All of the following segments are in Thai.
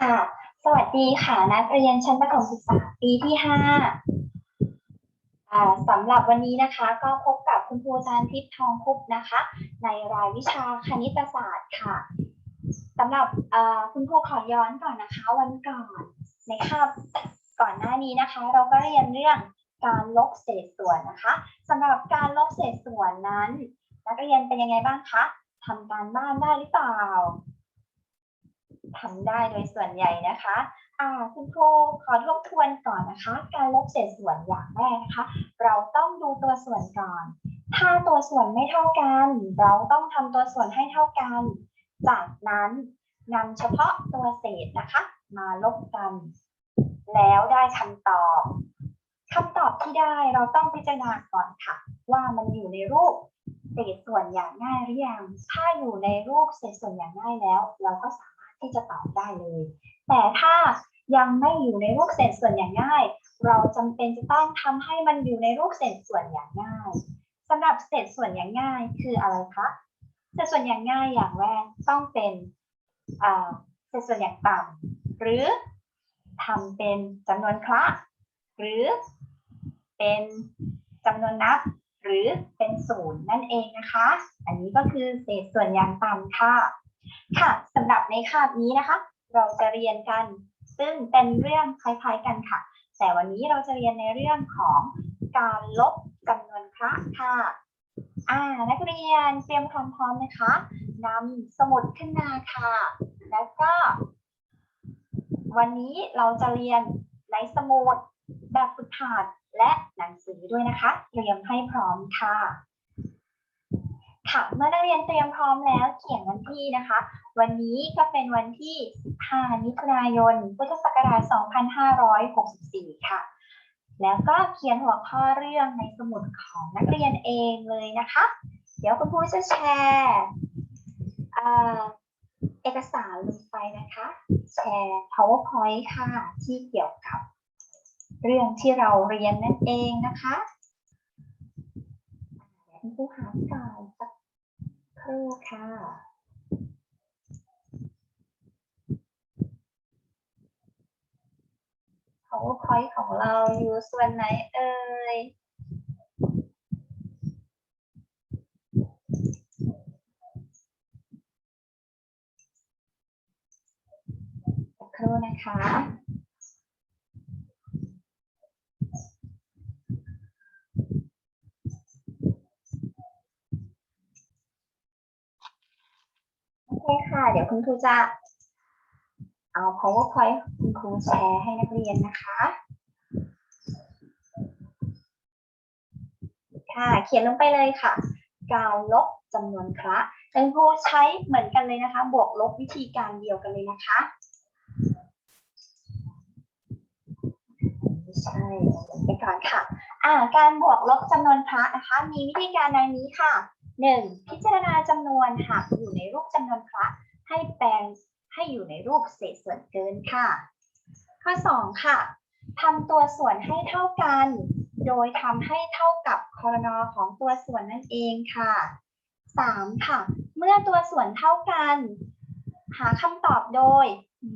ค่ะ สวัสดีค่ะ นักเรียนชั้นประถมศึกษาปีที่ห้าสำหรับวันนี้นะคะ ก็พบกับคุณครูจานทิพย์ทองคุปนะคะ ในรายวิชาคณิตศาสตร์ค่ะสำหรับคุณครูขอย้อนก่อนนะคะ วันก่อนในคาบก่อนหน้านี้นะคะ เราก็เรียนเรื่องการลบเศษส่วนนะคะสำหรับการลบเศษส่วนนั้น นักเรียนเป็นยังไงบ้างคะทำการบ้านได้หรือเปล่า ทำได้โดยส่วนใหญ่นะคะอ่าคุณครูขอทบทวนก่อนนะคะ การลบเศษส่วนอย่างแรกนะคะ เราต้องดูตัวส่วนก่อน ถ้าตัวส่วนไม่เท่ากัน เราต้องทำตัวส่วนให้เท่ากัน จากนั้นนำเฉพาะตัวเศษนะคะ มาลบกัน แล้วได้คำตอบคำตอบที่ได้เราต้องพิจารณาก่อนค่ะ ว่ามันอยู่ในรูปเศษส่วนอย่างง่ายหรือยังถ้าอยู่ในรูปเศษส่วนอย่างง่ายแล้ว เราก็สา ที่จะตอบได้เลย แต่ถ้ายังไม่อยู่ในรูปเศษส่วนอย่างง่าย เราจำเป็นจะต้องทำให้มันอยู่ในรูปเศษส่วนอย่างง่ายสำหรับเศษส่วนอย่างง่ายคืออะไรคะเศษส่วนอย่างง่ายอย่างแรกต้องเป็นเศษส่วนอย่างต่ำหรือทำเป็นจำนวนคละหรือเป็นจำนวนนับ หรือเป็นศูนย์นั่นเองนะคะ อันนี้ก็คือเศษส่วนอย่างต่ำค่ะ ค่ะสำหรับในคาบนี้นะคะ เราจะเรียนกัน ซึ่งเป็นเรื่องคล้ายๆกันค่ะ แต่วันนี้เราจะเรียนในเรื่องของการลบจำนวนคะค่ะอ่านักเรียนเตรียมความพร้อมนะคะนำสมุดขึ้นมาค่ะ แล้วก็ วันนี้เราจะเรียนในสมุดแบบฝึกหัดและหนังสือด้วยนะคะ เตรียมให้พร้อมค่ะ ค่ะเมื่อนักเรียนเตรียมพร้อมแล้วเขียนวันที่นะคะ วันนี้ก็เป็นวันที่ 15 มิถุนายน พุทธศักราช 2564 ค่ะ แล้วก็เขียนหัวข้อเรื่องในสมุดของนักเรียนเองเลยนะคะ เดี๋ยวคุณครูจะแชร์เอกสารลงไปนะคะ แชร์ powerpoint ค่ะ ที่เกี่ยวกับ เรื่องที่เราเรียนนั่นเองนะคะคุณครูหาก่อน ครู่ค่ะ powerpoint ของเราอยู่ส่วนไหนเอ่ยครู่นะคะ โอ เดี๋ยวคุณครูจะเอา powerpoint คุณครูแชร์ให้นักเรียนนะคะ ค่ะ เขียนลงไปเลยค่ะ การลบจำนวนคละคุณครูใช้เหมือนกันเลยนะคะ บวกลบวิธีการเดียวกันเลยนะคะใช่ไปก่อนค่ะ อ่า การบวกลบจำนวนคละนะคะ มีวิธีการดังนี้ค่ะหนึ่งพิจารณาจำนวนหากอยู่ในรูปจำนวนคละ ให้แปลงให้อยู่ในรูปเศษส่วนเกินค่ะ ข้อสองค่ะทำตัวส่วนให้เท่ากัน โดยทำให้เท่ากับคอรนอของตัวส่วนนั่นเองค่ะสามค่ะ เมื่อตัวส่วนเท่ากัน หาคำตอบโดย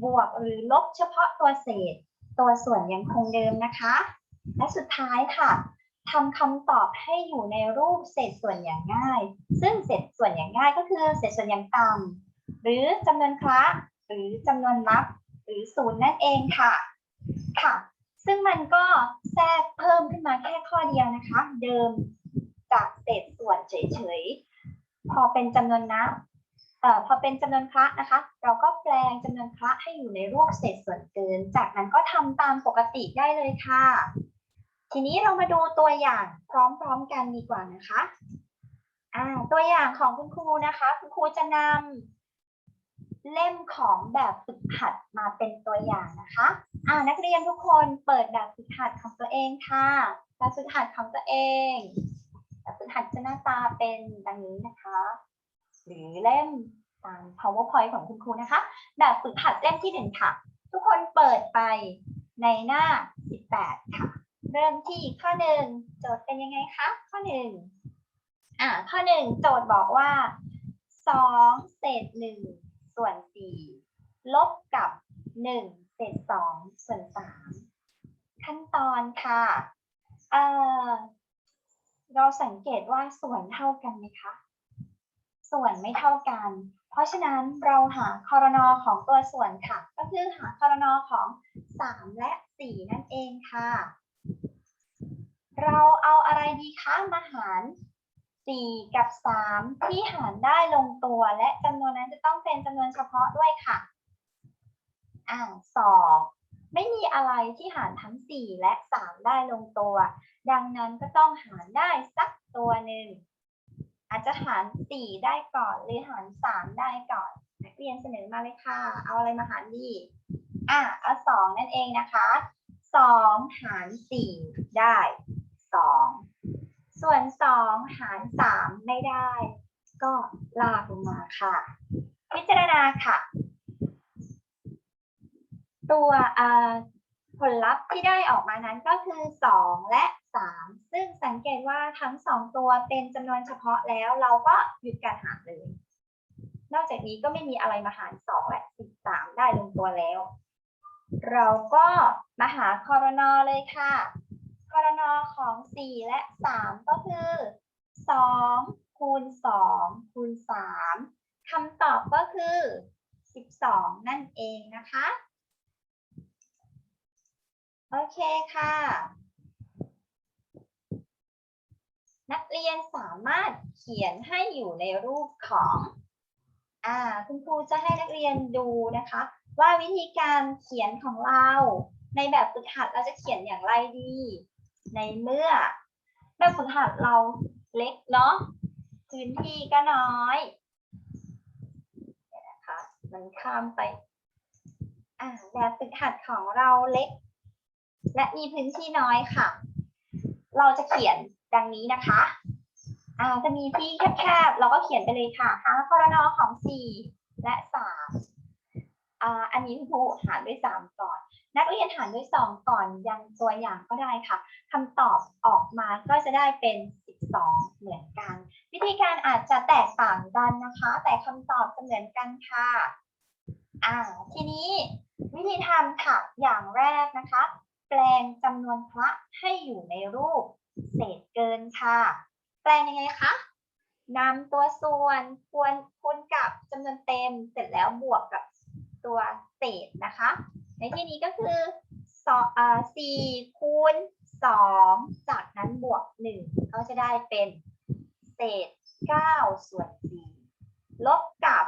บวกหรือลบเฉพาะตัวเศษ ตัวส่วนยังคงเดิมนะคะ และสุดท้ายค่ะทำคำตอบให้อยู่ในรูปเศษส่วนอย่างง่าย ซึ่งเศษส่วนอย่างง่ายก็คือเศษส่วนอย่างต่ำ หรือจำนวนคละหรือจำนวนนับ หรือศูนย์นั่นเองค่ะค่ะ ซึ่งมันก็แทรกเพิ่มขึ้นมาแค่ข้อเดียวนะคะ เดิมจากเศษส่วนเฉยๆพอเป็นจำนวนนับเอ่อพอเป็นจำนวนคละนะคะ เราก็แปลงจำนวนคละให้อยู่ในรูปเศษส่วนเกิน จากนั้นก็ทำตามปกติได้เลยค่ะ ทีนี้เรามาดูตัวอย่างพร้อมๆกันดีกว่านะคะอ่าตัวอย่างของคุณครูนะคะ คุณครูจะนำ เล่มของแบบฝึกหัดมาเป็นตัวอย่างนะคะอ่านักเรียนทุกคนเปิดแบบฝึกหัดของตัวเองค่ะแบบฝึกหัดของตัวเอง แบบฝึกหัดจะหน้าตาเป็นดังนี้นะคะ หรือเล่มตาม powerpoint ของคุณครูนะคะ แบบฝึกหัดเล่มที่หนึ่งค่ะ ทุกคนเปิดไปในหน้า 18 ค่ะ เริ่มที่ข้อหนึ่งโจทย์เป็นยังไงคะ ข้อหนึ่งอ่าข้อหนึ่งโจทย์บอกว่าสองเศษหนึ่ง ส่วนสี่ลบกับหนึ่งนึ่งเศษสองส่วนสามขั้นตอนค่ะเเราสังเกตว่าส่วนเท่ากันไหมคะ ส่วนไม่เท่ากัน เพราะฉะนั้นเราหาคอรนอของตัวส่วนค่ะ ก็คือหาคอรนอของ 3 และ 4 นั่นเองค่ะ เราเอาอะไรดีคะมาหาร 4 กับ 3 ที่หารได้ลงตัว และจำนวนนั้นจะต้องเป็นจำนวนเฉพาะด้วยค่ะ อ่าสองไม่มีอะไรที่หารทั้ง 4 และ 3 ได้ลงตัว ดังนั้นก็ต้องหารได้สักตัวหนึ่ง อาจจะหาร 4 ได้ก่อน หรือหาร 3 ได้ก่อน นักเรียนเสนอมาเลยค่ะ เอาอะไรมาหารดีอะเอาสองนั่นเองนะคะสองหารสี่ได้สอง ส่วนสองหารสามไม่ได้ ก็ลากลงมาค่ะ พิจารณาค่ะ ตัวผลลัพธ์ที่ได้ออกมานั้นก็คือ 2 และ 3 ซึ่งสังเกตว่าทั้ง 2 ตัวเป็นจำนวนเฉพาะแล้วเราก็หยุดการหารเลย นอกจากนี้ก็ไม่มีอะไรมาหาร 2 และ 13 ได้ลงตัวแล้ว เราก็มาหาคอรนอเลยค่ะ คอรนอของ 4 และ 3 ก็คือ 2 คูณ 2 คูณ 3คำตอบก็คือ 12 นั่นเองนะคะ โอเคค่ะ นักเรียนสามารถเขียนให้อยู่ในรูปของอ่าคุณครูจะให้นักเรียนดูนะคะ ว่าวิธีการเขียนของเรา ในแบบฝึกหัดเราจะเขียนอย่างไรดี ในเมื่อแบบฝึกหัดเราเล็กเนาะพื้นที่ก็น้อยเดี๋ยนะคะมันข้ามไปอ่าแบบฝึกหัดของเราเล็ก และมีพื้นที่น้อยค่ะ เราจะเขียนดังนี้นะคะอ่าจะมีที่แคบๆเราก็เขียนไปเลยค่ะหาคอรนอของ 4 และ 3อ่าอันนี้คุณครูหารด้วย 3 ก่อน นักเรียนหารด้วย 2 ก่อนยังตัวอย่างก็ได้ค่ะคำตอบออกมาก็จะได้เป็น 12 เหมือนกัน วิธีการอาจจะแตกต่างกันนะคะ แต่คำตอบจะเหมือนกันค่ะอ่าทีนี้วิธีทำค่ะอย่างแรกนะคะ แปลงจำนวนพระให้อยู่ในรูป เศษเกินค่ะ แปลงยังไงคะนำตัวส่วนควรคูณกับจำนวนเต็มเสร็จแล้วบวกกับตัวเศษนะคะ ในที่นี้ก็คือสี่คูณสองจากนั้นบวกหนึ่งก็จะได้เป็นเศษเก้าส่วนสี่ลบกับ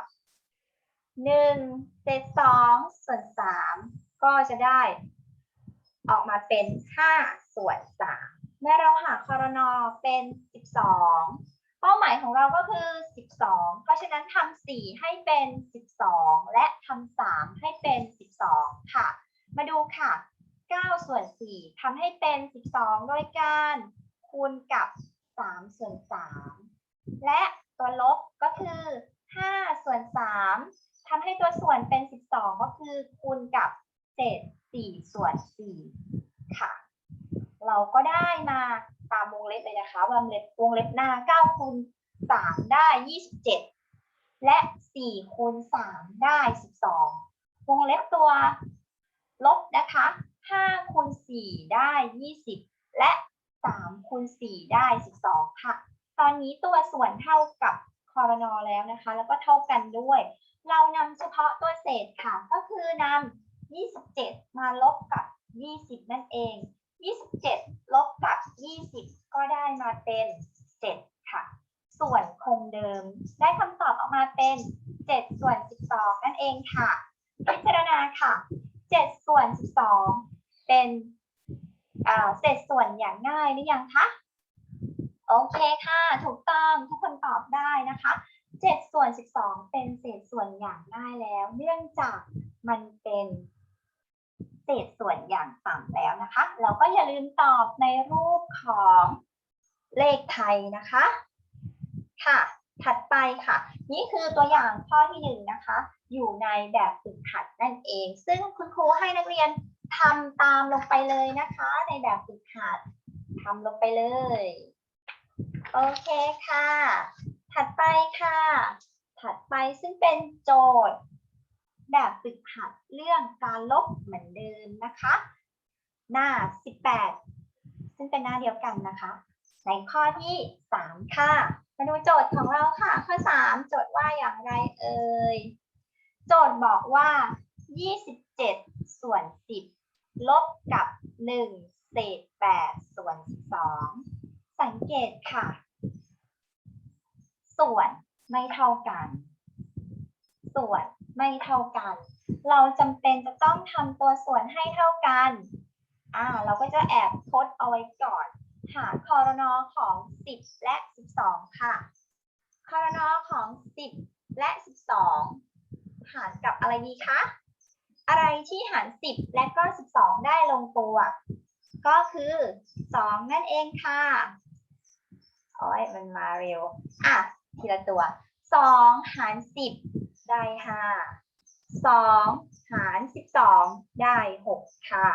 หนึ่งเศษสองส่วนสามก็จะได้ ออกมาเป็น5ส่วน3เมื่อเราหาคอรนอเป็น12เป้าหมายของเราก็คือ 12 เพราะฉะนั้นทำ4ให้เป็น 12 และทำ3ให้เป็น 12 ค่ะ มาดูค่ะ 9 ส่วน 4ทำให้เป็น 12 โดยการคูณกับ 3 ส่วน 3 และตัวลบก็คือ 5 ส่วน 3ทำให้ตัวส่วนเป็น 12 ก็คือคูณกับเศษ 4 ส่วน 4 ค่ะ เราก็ได้มาตามวงเล็บเลยนะคะวงเล็บวงเล็บหน้า 9 คูณ 3 ได้ 27 และ 4 คูณ 3 ได้ 12 วงเล็บตัวลบนะคะ5คูณ4ได้ 20 และ3คูณ4ได้ 12 ค่ะ ตอนนี้ตัวส่วนเท่ากับคอรนอแล้วนะคะ แล้วก็เท่ากันด้วย เรานำเฉพาะตัวเศษค่ะ ก็คือนำ27 มาลบกับ 20 นั่นเอง 27 ลบกับ 20 ก็ได้มาเป็น 7 ค่ะ ส่วนคงเดิม ได้คำตอบออกมาเป็น 7 ส่วน 12 นั่นเองค่ะ่ะ7ส่วน12เป็นเศษส่วนอย่างง่ายหรือยังคะโอเคค่ะ ถูกต้องทุกคนตอบได้นะคะ7ส่วน12เป็นเศษส่วนอย่างง่ายแล้ว เนื่องจากมันเป็นเศษส่วนอย่างต่ำแล้วนะคะ เราก็อย่าลืมตอบในรูปของเลขไทยนะคะ ค่ะ ถัดไปค่ะ นี่คือตัวอย่างข้อที่หนึ่งนะคะ อยู่ในแบบฝึกหัดนั่นเอง ซึ่งคุณครูให้นักเรียนทำตามลงไปเลยนะคะ ในแบบฝึกหัดทำลงไปเลย โอเคค่ะ ถัดไปค่ะ ถัดไปซึ่งเป็นโจทย์ แบบฝึกหัดเรื่องการลบเหมือนเดิมนะคะ หน้า 18 ซึ่งเป็นหน้าเดียวกันนะคะ ในข้อที่ 3 ค่ะ มาดูโจทย์ของเราค่ะ ข้อ 3 โจทย์ว่าอย่างไรเอ่ย โจทย์บอกว่า 27 ส่วน 10 ลบกับ 1 เศษ 8 ส่วน 12 สังเกตค่ะ ส่วนไม่เท่ากัน ส่วนไม่เท่ากัน เราจำเป็นจะต้องทำตัวส่วนให้เท่ากัน อ่า เราก็จะแอบทดเอาไว้ก่อน หาคอรนอของ 10 และ 12 ค่ะคอรนอของ 10 และ 12 หารกับอะไรดีคะ อะไรที่หาร 10 และก็ 12 ได้ลงตัว ก็คือ 2 นั่นเองค่ะ โอ้ยมันมาเร็ว อะ ทีละตัว 2 หาร 10 ได้ 5 2 หาร 12 ได้ 6 ค่ะ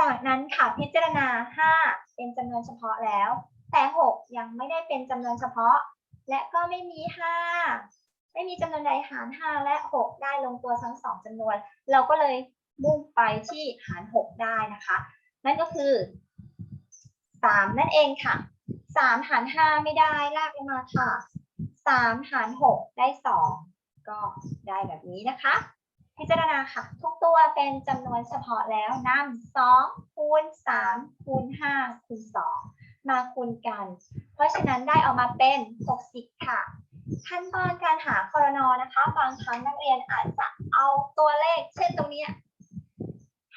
จากนั้นค่ะพิจารณา 5 เป็นจำนวนเฉพาะแล้ว แต่ 6 ยังไม่ได้เป็นจำนวนเฉพาะ และก็ไม่มี 5 ไม่มีจำนวนใดหาร 5 และ 6 ได้ลงตัวทั้งสองจำนวน เราก็เลยมุ่งไปที่หาร 6 ได้นะคะ นั่นก็คือ 3 นั่นเองค่ะ 3 หาร 5 ไม่ได้ลากลงมาค่ะ 3 หาร 6 ได้ 2 ก็ได้แบบนี้นะคะ พิจารณาค่ะ ทุกตัวเป็นจำนวนเฉพาะแล้วนำ2คูณ3คูณ5คูณ2มาคูณกัน เพราะฉะนั้นได้ออกมาเป็น 60 ค่ะ ขั้นตอนการหาคอรนอนะคะ บางครั้งนักเรียนอาจจะเอาตัวเลข เช่นตรงนี้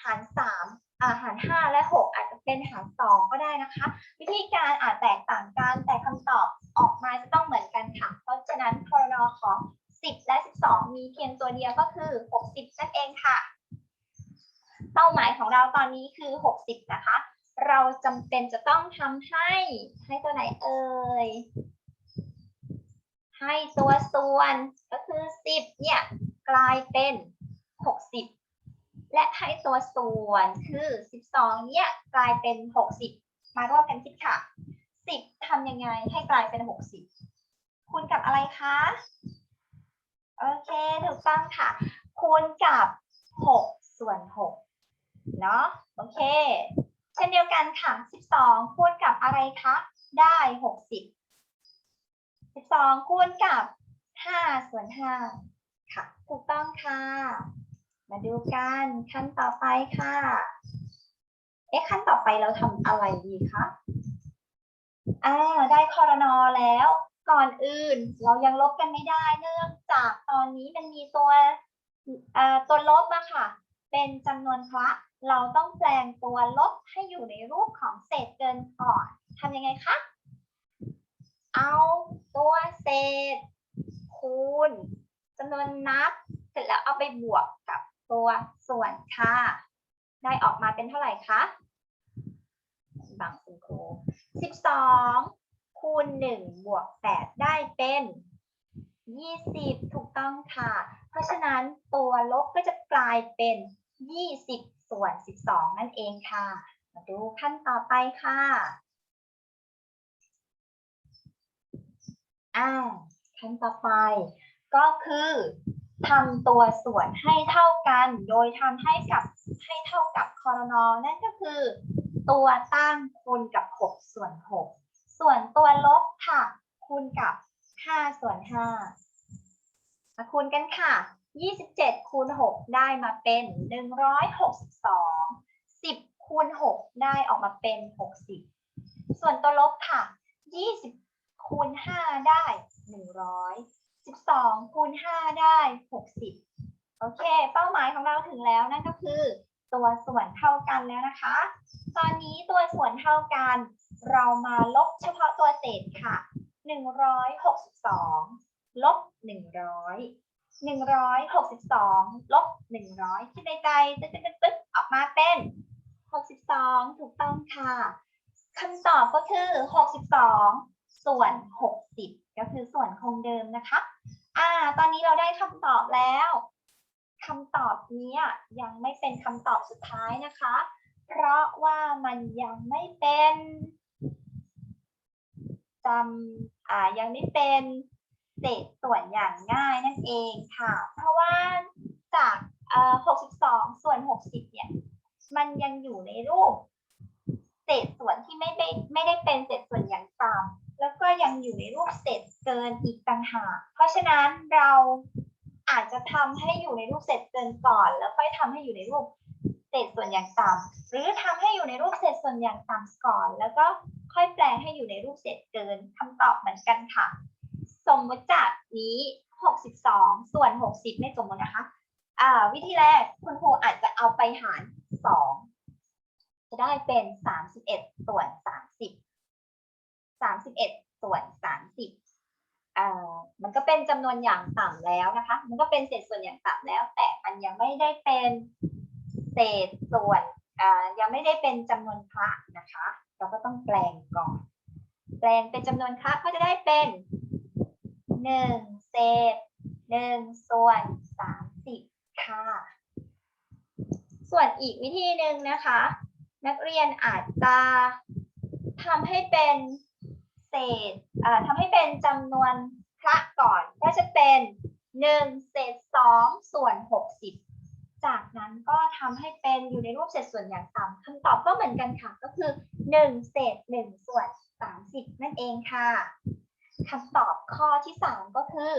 หาร3อ่าหาร 5 และ 6 อาจจะเป็นหาร 2 ก็ได้นะคะ ตอนนี้คือ 60 นะคะ เราจำเป็นจะต้องทำให้ให้ตัวไหนเอ่ย ให้ตัวส่วนก็คือ 10 เนี่ย กลายเป็น 60 และให้ตัวส่วนคือ 12 เนี่ย กลายเป็น 60 มาร่วมกันคิดค่ะ 10ทำยังไงให้กลายเป็น 60 คูณกับอะไรคะ โอเค ถูกต้องค่ะ คูณกับ 6 ส่วน 6 เนาะโอเค เช่นเดียวกันค่ะ 12 คูณกับอะไรคะ ได้ 60 12 คูณกับ 5 ส่วน 5 ค่ะ ถูกต้องค่ะ มาดูกันขั้นต่อไปค่ะ เอ๊ะขั้นต่อไปเราทำอะไรดีคะอ่าได้คอรนอแล้วก่อนอื่นเรายังลบกันไม่ได้เนื่องจากตอนนี้มันมีตัวตัวลบอะค่ะ เป็นจำนวนคละ เราต้องแปลงตัวลบให้อยู่ในรูปของเศษเกินก่อนทำยังไงคะ เอาตัวเศษ คูณจำนวนนับ เสร็จแล้วเอาไปบวกกับตัวส่วนค่ะ ได้ออกมาเป็นเท่าไหร่คะบางคุณครู12 คูณ 1 บวก 8 ได้เป็น 20 ถูกต้องค่ะ เพราะฉะนั้นตัวลบก็จะกลายเป็น 20 ส่วน 12 นั่นเองค่ะ มาดูขั้นต่อไปค่ะอ่าขั้นต่อไป ก็คือทำตัวส่วนให้เท่ากัน โดยทำให้กับให้เท่ากับคอรนอนั่นก็คือ ตัวตั้งคูณกับ 6 ส่วน 6 ส่วนตัวลบค่ะ คูณกับ 5 ส่วน5มาคูณกันค่ะ 27คูณ6ได้มาเป็น 162 10คูณ6ได้ออกมาเป็น 60 ส่วนตัวลบค่ะ 20คูณ5ได้ 100 12คูณ5ได้ 60 โอเค เป้าหมายของเราถึงแล้วนั่นก็คือ ตัวส่วนเท่ากันแล้วนะคะ ตอนนี้ตัวส่วนเท่ากัน เรามาลบเฉพาะตัวเศษค่ะ 162 ลบ 100 162ลบ100คิดในใจตึ๊ดตึ๊ดตึ๊ดตึ๊ดออกมาเป็น62ถูกต้องค่ะคำตอบก็คือ62ส่วน60ก็คือส่วนคงเดิมนะคะ อ่า ตอนนี้เราได้คำตอบแล้วคำตอบนี้ยังไม่เป็นคำตอบสุดท้ายนะคะ เพราะว่ามันยังไม่เป็นจำอ่ายังไม่เป็น เศษส่วนอย่างง่ายนั่นเองค่ะ เพราะว่าจากเอ่อ62 ส่วน 60 เนี่ย มันยังอยู่ในรูป เศษส่วนที่ไม่ได้ไม่ได้เป็นเศษส่วนอย่างต่ำแล้วก็ยังอยู่ในรูปเศษเกินอีกต่างหาก เพราะฉะนั้นเราอาจจะทำให้อยู่ในรูปเศษเกินก่อน แล้วค่อยทำให้อยู่ในรูปเศษส่วนอย่างต่ำหรือทำให้อยู่ในรูปเศษส่วนอย่างต่ำก่อน แล้วก็ค่อยแปลงให้อยู่ในรูปเศษเกินคำตอบเหมือนกันค่ะ สมมติจากนี้ 62 ส่วน 60 ไม่สมมตินะคะอ่าวิธีแรกคุณครูอาจจะเอาไปหาร 2 จะได้เป็น 31 ส่วน 30 31 ส่วน 30อ่ามันก็เป็นจำนวนอย่างต่ำแล้วนะคะ มันก็เป็นเศษส่วนอย่างต่ำแล้ว แต่มันยังไม่ได้เป็นเศษส่วนอ่ายังไม่ได้เป็นจำนวนคละนะคะ เราก็ต้องแปลงก่อน แปลงเป็นจำนวนคละก็จะได้เป็น หนึ่งเศษหนึ่งส่วนสามสิบค่ะ ส่วนอีกวิธีหนึ่งนะคะ นักเรียนอาจจะทำให้เป็นเศษอ่าทำให้เป็นจำนวนคละก่อน ก็จะเป็นหนึ่งเศษสองส่วนหกสิบจากนั้นก็ทำให้เป็นอยู่ในรูปเศษส่วนอย่างต่ำคำตอบก็เหมือนกันค่ะ ก็คือหนึ่งเศษหนึ่งส่วนสามสิบนั่นเองค่ะ คำตอบข้อที่ 3 ก็คือ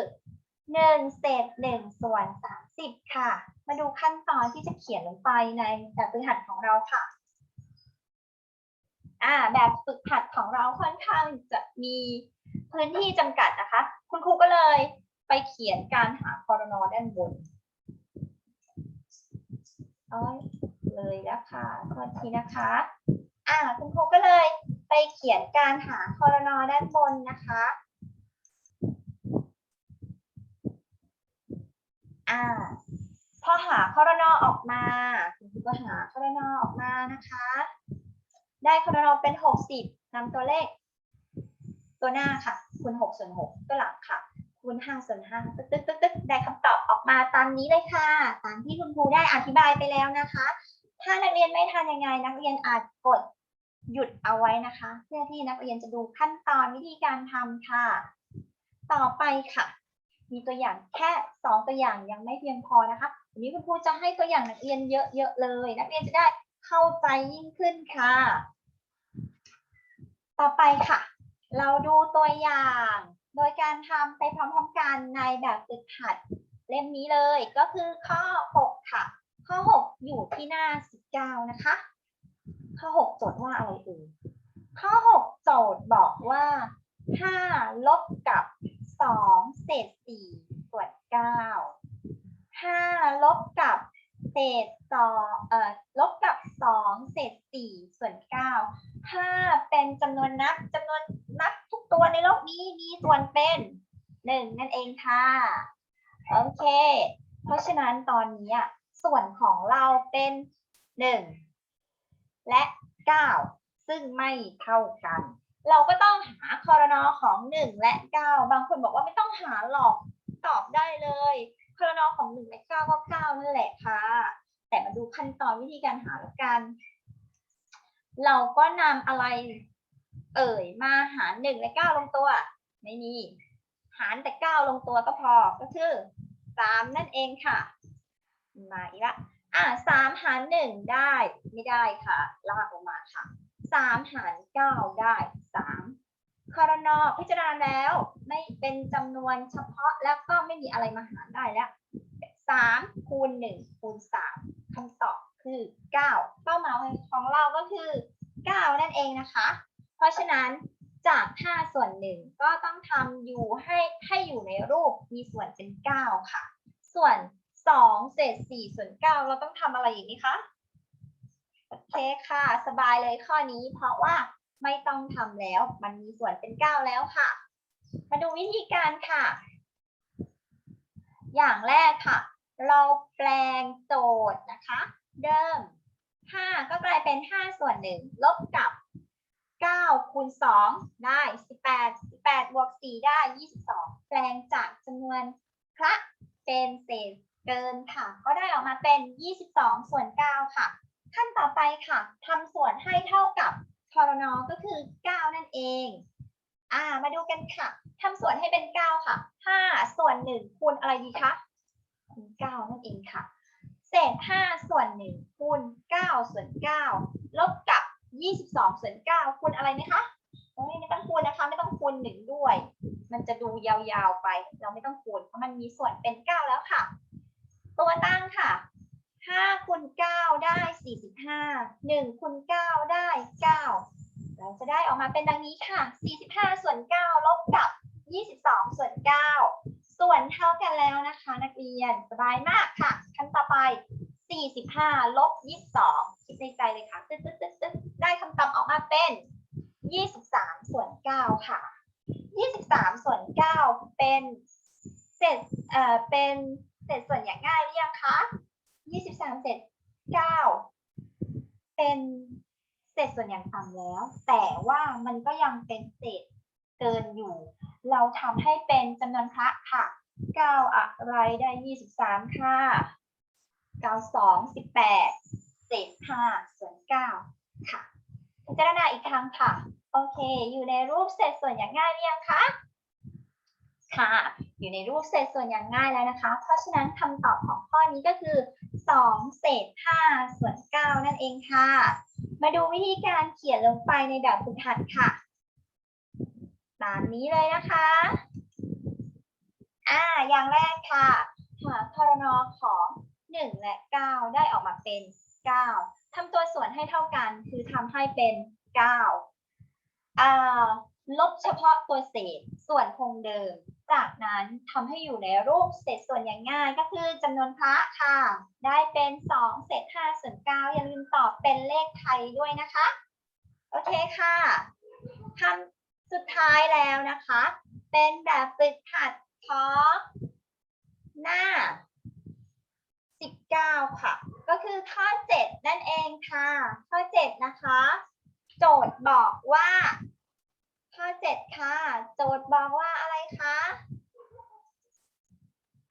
1เศษ1ส่วน 30 ค่ะ มาดูขั้นตอนที่จะเขียนลงไปในแบบฝึกหัดของเราค่ะ อ่า แบบฝึกหัดของเราค่อนข้างจะมีพื้นที่จำกัดนะคะ คุณครูก็เลยไปเขียนการหาคอรนอด้านบนเอ้ยเลยแล้วค่ะโทษทีนะคะ อ่า คุณครูก็เลยไปเขียนการหาคอรนอด้านบนนะคะ อ่าพอหาคอรนอออกมาคุณครูก็หาคอรนอออกมานะคะ ได้คอรนอเป็นหกสิบนำตัวเลข ตัวหน้าค่ะคูณหกส่วนหกตัวหลังค่ะคูณห้าส่วนห้าตึ๊กตึ๊กตึ๊กตึ๊กได้คำตอบออกมาตามนี้เลยค่ะ ตามที่คุณครูได้อธิบายไปแล้วนะคะ ถ้านักเรียนไม่ทันยังไง นักเรียนอาจกดหยุดเอาไว้นะคะ เพื่อที่นักเรียนจะดูขั้นตอนวิธีการทำค่ะ ต่อไปค่ะ มีตัวอย่างแค่สองตัวอย่างยังไม่เพียงพอนะคะวันนี้คุณครูจะให้ตัวอย่างนักเรียนเยอะๆเลย นักเรียนจะได้เข้าใจยิ่งขึ้นค่ะ ต่อไปค่ะ เราดูตัวอย่าง โดยการทำไปพร้อมๆกันในแบบฝึกหัดเล่มนี้เลย ก็คือข้อ 6 ค่ะ ข้อ 6 อยู่ที่หน้า 19 นะคะ ข้อ 6 โจทย์ว่าอะไรเอ่ยข้อ 6 โจทย์บอกว่า 5 ลบกับ 2เศษ4ส่วน9 5ลบกับเศษ2เอ่อลบกับ2เศษ4ส่วน9 5เป็นจำนวนนับจำนวนนับทุกตัวในโลกนี้มีส่วนเป็น1นั่นเองค่ะ โอเค เพราะฉะนั้นตอนนี้อะส่วนของเราเป็น1และ9ซึ่งไม่เท่ากัน เราก็ต้องหาคอรนอของ 1 และ 9 บางคนบอกว่าไม่ต้องหาหรอกตอบได้เลยคอรนอของ 1 และ 9 ก็ 9 นั่นแหละค่ะ แต่มาดูขั้นตอนวิธีการหาแล้วกัน เราก็นำอะไร เอ่ยมาหาร 1 และ 9 ลงตัว ไม่มี หารแต่ 9 ลงตัวก็พอ ก็คือ3นั่นเองค่ะ มาอีกละอะสามหารหนึ่งได้ไม่ได้ค่ะ ลากลงมาค่ะ สามหารเก้าได้สามคอรนอพิจารณาแล้วไม่เป็นจำนวนเฉพาะแล้วก็ไม่มีอะไรมาหารได้แล้วสามคูณหนึ่งคูณสามคำตอบคือเก้าเป้าหมายของเราก็คือเก้านั่นเองนะคะ เพราะฉะนั้นจากห้าส่วนหนึ่งก็ต้องทำอยู่ให้ให้อยู่ในรูปมีส่วนเป็นเก้าค่ะ ส่วนสองเศษสี่ส่วนเก้าเราต้องทำอะไรอีกไหมคะ โอเคค่ะ สบายเลยข้อนี้ เพราะว่าไม่ต้องทำแล้ว มันมีส่วนเป็นเก้าแล้วค่ะ มาดูวิธีการค่ะ อย่างแรกค่ะ เราแปลงโจทย์นะคะ เดิม 5 ก็กลายเป็น 5 ส่วน 1 ลบกับ9คูณ2ได้ 18 18บวก4ได้ 22 แปลงจากจำนวนคละเป็นเศษเกินค่ะ ก็ได้ออกมาเป็น 22 ส่วน 9 ค่ะ ขั้นต่อไปค่ะทำส่วนให้เท่ากับทรนอก็คือ 9 นั่นเอง อ่า มาดูกันค่ะทำส่วนให้เป็น 9 ค่ะ 5 ส่วน 1 คูณอะไรดีคะคูณเก้านั่นเองค่ะ เศษห้าส่วนหนึ่งคูณเก้าส่วนเก้าลบกับยี่สิบสองส่วนเก้าคูณอะไรไหมคะโอ้ยไม่ต้องคูณนะคะ ไม่ต้องคูณหนึ่งด้วย มันจะดูยาวๆไป เราไม่ต้องคูณ เพราะมันมีส่วนเป็นเก้าแล้วค่ะ ตัวตั้งค่ะ ห้าคูณเก้าได้สี่สิบห้าหนึ่งคูณเก้าได้เก้าเราจะได้ออกมาเป็นดังนี้ค่ะสี่สิบห้าส่วนเก้าลบกับยี่สิบสองส่วนเก้าส่วนเท่ากันแล้วนะคะ นักเรียนสบายมากค่ะขั้นต่อไป45ลบ22คิดในใจเลยค่ะตึ๊ดตึ๊ดตึ๊ดตึ๊ดได้คำตอบออกมาเป็น23ส่วน9ค่ะ23ส่วน9เป็นเศษเอ่อเป็นเศษส่วนอย่างง่ายหรือยังคะ 23เศษ9เป็นเศษส่วนอย่างต่ำแล้ว แต่ว่ามันก็ยังเป็นเศษเกินอยู่ เราทำให้เป็นจำนวนพระค่ะ9อะไรได้23ค่ะเก้าสองสิบแปดเศษห้าส่วนเก้าค่ะพิจารณาอีกครั้งค่ะ โอเค อยู่ในรูปเศษส่วนอย่างง่ายหรือยังคะค่ะ อยู่ในรูปเศษส่วนอย่างง่ายแล้วนะคะ เพราะฉะนั้นคำตอบของข้อนี้ก็คือ สองเศษห้าส่วนเก้านั่นเองค่ะ มาดูวิธีการเขียนลงไปในแบบฝึกหัดค่ะ ตามนี้เลยนะคะ อ่า อย่างแรกค่ะหาพรนของ 1 และ 9 ได้ออกมาเป็น 9 ทำตัวส่วนให้เท่ากัน คือทำให้เป็น 9อ่า ลบเฉพาะตัวเศษส่วนคงเดิม จากนั้นทำให้อยู่ในรูปเศษส่วนอย่างง่ายก็คือจำนวนพระค่ะ ได้เป็น2เศษ5ส่วน9อย่าลืมตอบเป็นเลขไทยด้วยนะคะ โอเคค่ะคำสุดท้ายแล้วนะคะ เป็นแบบฝึกหัดของหน้า 19 ค่ะ ก็คือข้อ 7 นั่นเองค่ะ ข้อ 7 นะคะ โจทย์บอกว่า ข้อ7ค่ะ โจทย์บอกว่าอะไรคะ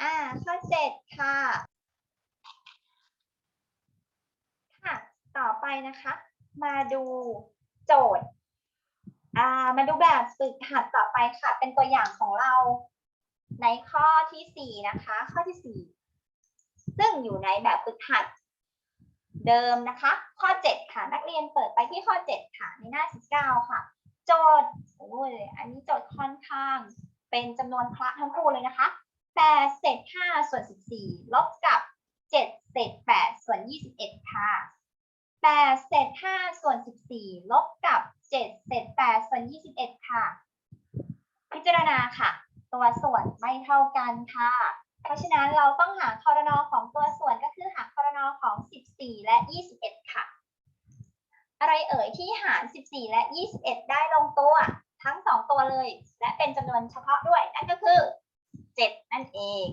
อ่า ข้อ7ค่ะ ค่ะ ต่อไปนะคะ มาดูโจทย์ อ่า มาดูแบบฝึกหัดต่อไปค่ะ เป็นตัวอย่างของเรา ในข้อที่4นะคะ ข้อที่4ซึ่งอยู่ในแบบฝึกหัดเดิมนะคะ ข้อ 7 ค่ะ นักเรียนเปิดไปที่ข้อ 7 ค่ะ ในหน้า 19 ค่ะ โจทย์โอ้ยอันนี้โจทย์ค่อนข้างเป็นจำนวนพระทั้งคู่เลยนะคะ8เศษ5ส่วน 14 ลบกับ7เศษ8ส่วน 21 ค่ะ8เศษ5ส่วน 14 ลบกับ7เศษ8ส่วน 21 ค่ะ พิจารณาค่ะ ตัวส่วนไม่เท่ากันค่ะ เพราะฉะนั้นเราต้องหาคอรนอของตัวส่วนก็คือหาคอรนอของ 14 และ 21 ค่ะ อะไรเอ่ยที่หาร 14 และ 21 ได้ลงตัว ทั้ง 2 ตัวเลย และเป็นจำนวนเฉพาะด้วย นั่นก็คือ 7 นั่นเอง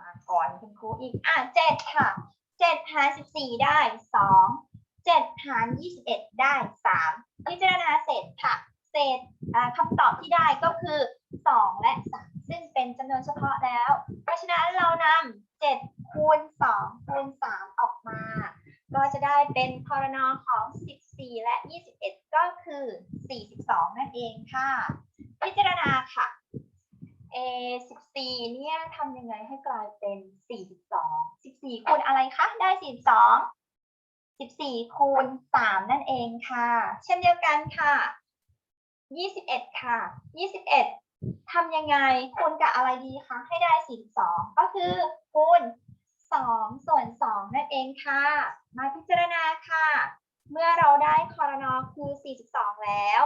มาก่อนคุณครูอีก อะ 7 ค่ะ 7 หาร 14 ได้ 2 7 หาร 21 ได้ 3 พิจารณาเศษค่ะ เศษอ่าคำตอบที่ได้ก็คือ 2 และ 3 ซึ่งเป็นจำนวนเฉพาะแล้ว เพราะฉะนั้นเรานำ7คูณ2คูณ3ออกมา ก็จะได้เป็นพรนของ 14 และ 21 ก็คือ 42 นั่นเองค่ะ พิจารณาค่ะ A 14เนี่ยทำยังไงให้กลายเป็น 42 14คูณอะไรคะ ได้ 42 14คูณ3นั่นเองค่ะ เช่นเดียวกันค่ะ 21 ค่ะ 21ทำยังไงคูณกับอะไรดีคะ ให้ได้ 42 ก็คือคูณ 2 ส่วน 2 นั่นเองค่ะ มาพิจารณาค่ะ เมื่อเราได้คอรนอคือ 42 แล้ว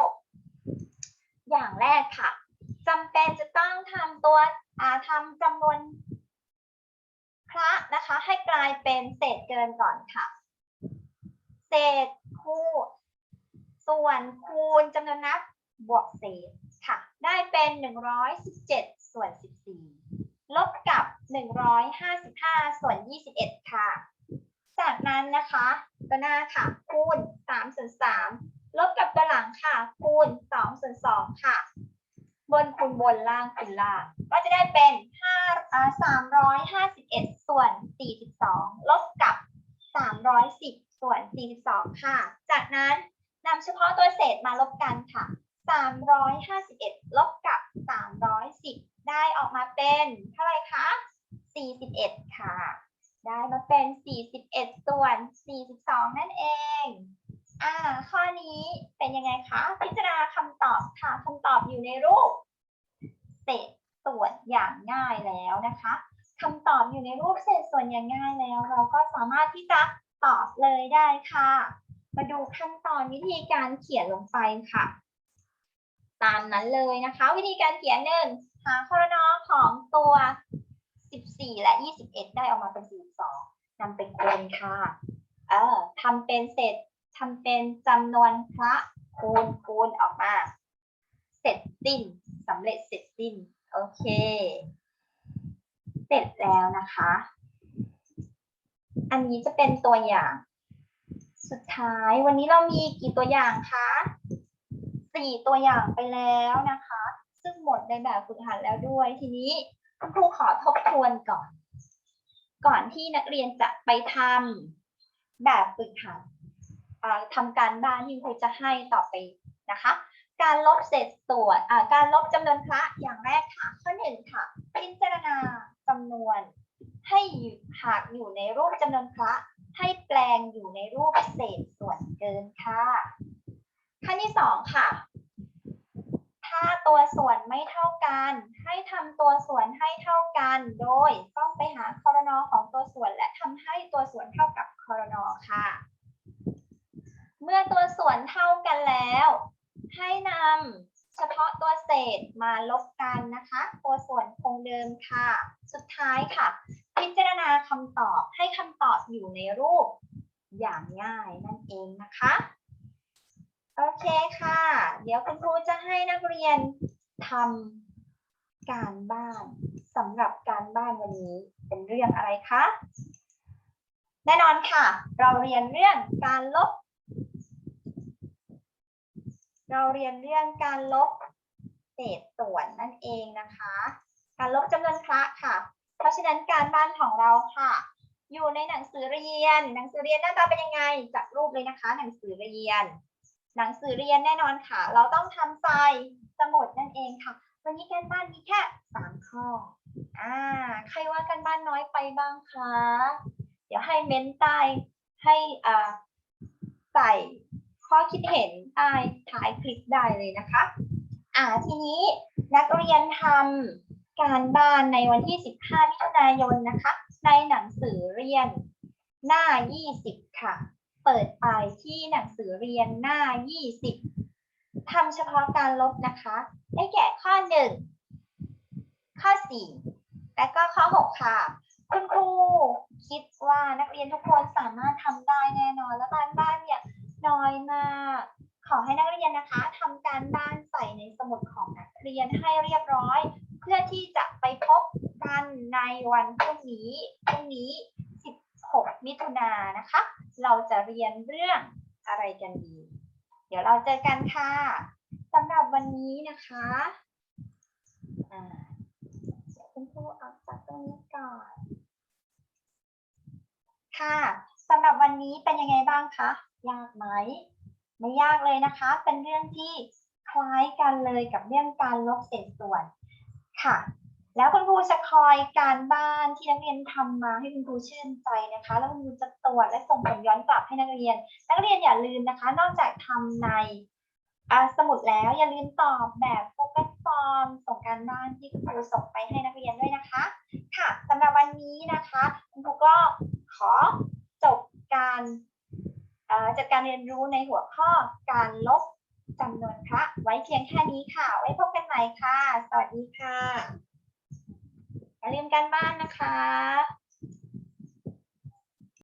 อย่างแรกค่ะจำเป็นจะต้องทำตัวอาทำจำนวนพระนะคะ ให้กลายเป็นเศษเกินก่อนค่ะ เศษคูณส่วนคูณจำนวนนับบวกเศษค่ะ ได้เป็น 117 ส่วน 14 ลบกับ 155 ส่วน 21 ค่ะ จากนั้นนะคะตัวหน้าค่ะ คูณ3ส่วน3ลบกับตัวหลังค่ะ คูณ2ส่วน2ค่ะ บนคูณบนล่างคูณล่าง ก็จะได้เป็น5อ่า351 ส่วน 42 ลบกับ 310 ส่วน 42 ค่ะ จากนั้นนำเฉพาะตัวเศษมาลบกันค่ะ 351 ลบกับ 310 ได้ออกมาเป็นเท่าไหร่คะ 41 ค่ะ ได้มาเป็น 41 ส่วน 42 นั่นเอง อ่า ข้อนี้เป็นยังไงคะ พิจารณาคำตอบค่ะคำตอบอยู่ในรูปเศษส่วนอย่างง่ายแล้วนะคะคำตอบอยู่ในรูปเศษส่วนอย่างง่ายแล้ว เราก็สามารถที่จะตอบเลยได้ค่ะ มาดูขั้นตอนวิธีการเขียนลงไปค่ะ ตามนั้นเลยนะคะ วิธีการเขียนหนึ่ง หาคอรนอของตัว 14 และ 21 ได้ออกมาเป็น 42นำไปคูณค่ะ เออทำเป็นเศษทำเป็นจำนวนพระคูณคูณออกมา เสร็จสิ้นสำเร็จเสร็จสิ้น โอเค เสร็จแล้วนะคะ อันนี้จะเป็นตัวอย่าง สุดท้ายวันนี้เรามีกี่ตัวอย่างคะสี่ตัวอย่างไปแล้วนะคะ ซึ่งหมดในแบบฝึกหัดแล้วด้วย ทีนี้คุณครูขอทบทวนก่อน ก่อนที่นักเรียนจะไปทำแบบฝึกหัดทำการบ้านที่คุณครูจะให้ต่อไปนะคะ การลบเศษส่วนอ่าการลบจำนวนพระอย่างแรกค่ะ ข้อหนึ่งค่ะ พิจารณาจำนวนให้หากอยู่ในรูปจำนวนพระให้แปลงอยู่ในรูปเศษส่วนเกินค่ะขั้นที่สองค่ะ ถ้าตัวส่วนไม่เท่ากัน ให้ทำตัวส่วนให้เท่ากัน โดยต้องไปหาคอรนอของตัวส่วน และทำให้ตัวส่วนเท่ากับคอรนอค่ะ เมื่อตัวส่วนเท่ากันแล้ว ให้นำเฉพาะตัวเศษมาลบกันนะคะ ตัวส่วนคงเดิมค่ะ สุดท้ายค่ะ พิจารณาคำตอบให้คำตอบอยู่ในรูปอย่างง่ายนั่นเองนะคะ โอเคค่ะ เดี๋ยวคุณครูจะให้นักเรียนทำการบ้านสำหรับการบ้านวันนี้เป็นเรื่องอะไรคะ แน่นอนค่ะ เราเรียนเรื่องการลบ เราเรียนเรื่องการลบเศษส่วนนั่นเองนะคะ การลบจำนวนพระค่ะ เพราะฉะนั้นการบ้านของเราค่ะ อยู่ในหนังสือเรียน หนังสือเรียนหน้าตาเป็นยังไงจับรูปเลยนะคะ หนังสือเรียน หนังสือเรียนแน่นอนค่ะ เราต้องทำใส่สมุดนั่นเองค่ะ วันนี้การบ้านมีแค่สามข้ออ่าใครว่าการบ้านน้อยไปบ้างคะเดี๋ยวให้เม้นใต้ให้อ่าใส่ข้อคิดเห็นใต้ท้ายคลิปได้เลยนะคะอ่าทีนี้นักเรียนทำการบ้านในวันที่ 15มิถุนายนนะคะ ในหนังสือเรียนหน้า 20 ค่ะ ปิดไปที่หนังสือเรียนหน้า 20 ทำเฉพาะการลบนะคะ ได้แก่ข้อ 1 ข้อ 4 และก็ข้อ 6 ค่ะ คุณครูคิดว่านักเรียนทุกคนสามารถทำได้แน่นอน และบ้านบ้านเนี่ยน้อยมาก ขอให้นักเรียนนะคะทำการบ้านใส่ในสมุดของนักเรียนให้เรียบร้อย เพื่อที่จะไปพบกันในวันพรุ่งนี้พรุ่งนี้ 16 มิถุนายนนะคะ เราจะเรียนเรื่องอะไรกันดี เดี๋ยวเราเจอกันค่ะสำหรับวันนี้นะคะอ่าเดี๋ยวคุณครูเอาจากตรงนี้ก่อน ค่ะสำหรับวันนี้เป็นยังไงบ้างคะยากไหมไม่ยากเลยนะคะ เป็นเรื่องที่คล้ายกันเลยกับเรื่องการลบเศษส่วนค่ะ แล้วคุณครูจะคอยการบ้านที่นักเรียนทำมาให้คุณครูชื่นใจนะคะ แล้วคุณครูจะตรวจและส่งผลย้อนกลับให้นักเรียน นักเรียนอย่าลืมนะคะ นอกจากทำในสมุดแล้วอย่าลืมตอบแบบโฟกัสฟอร์มส่งการบ้านที่คุณครูส่งไปให้นักเรียนด้วยนะคะ ค่ะสำหรับวันนี้นะคะ คุณครูก็ขอจบการจัดการเรียนรู้ในหัวข้อการลบจำนวนพระไว้เพียงแค่นี้ค่ะ ไว้พบกันใหม่ค่ะ สวัสดีค่ะ อย่าลืมการบ้านนะคะ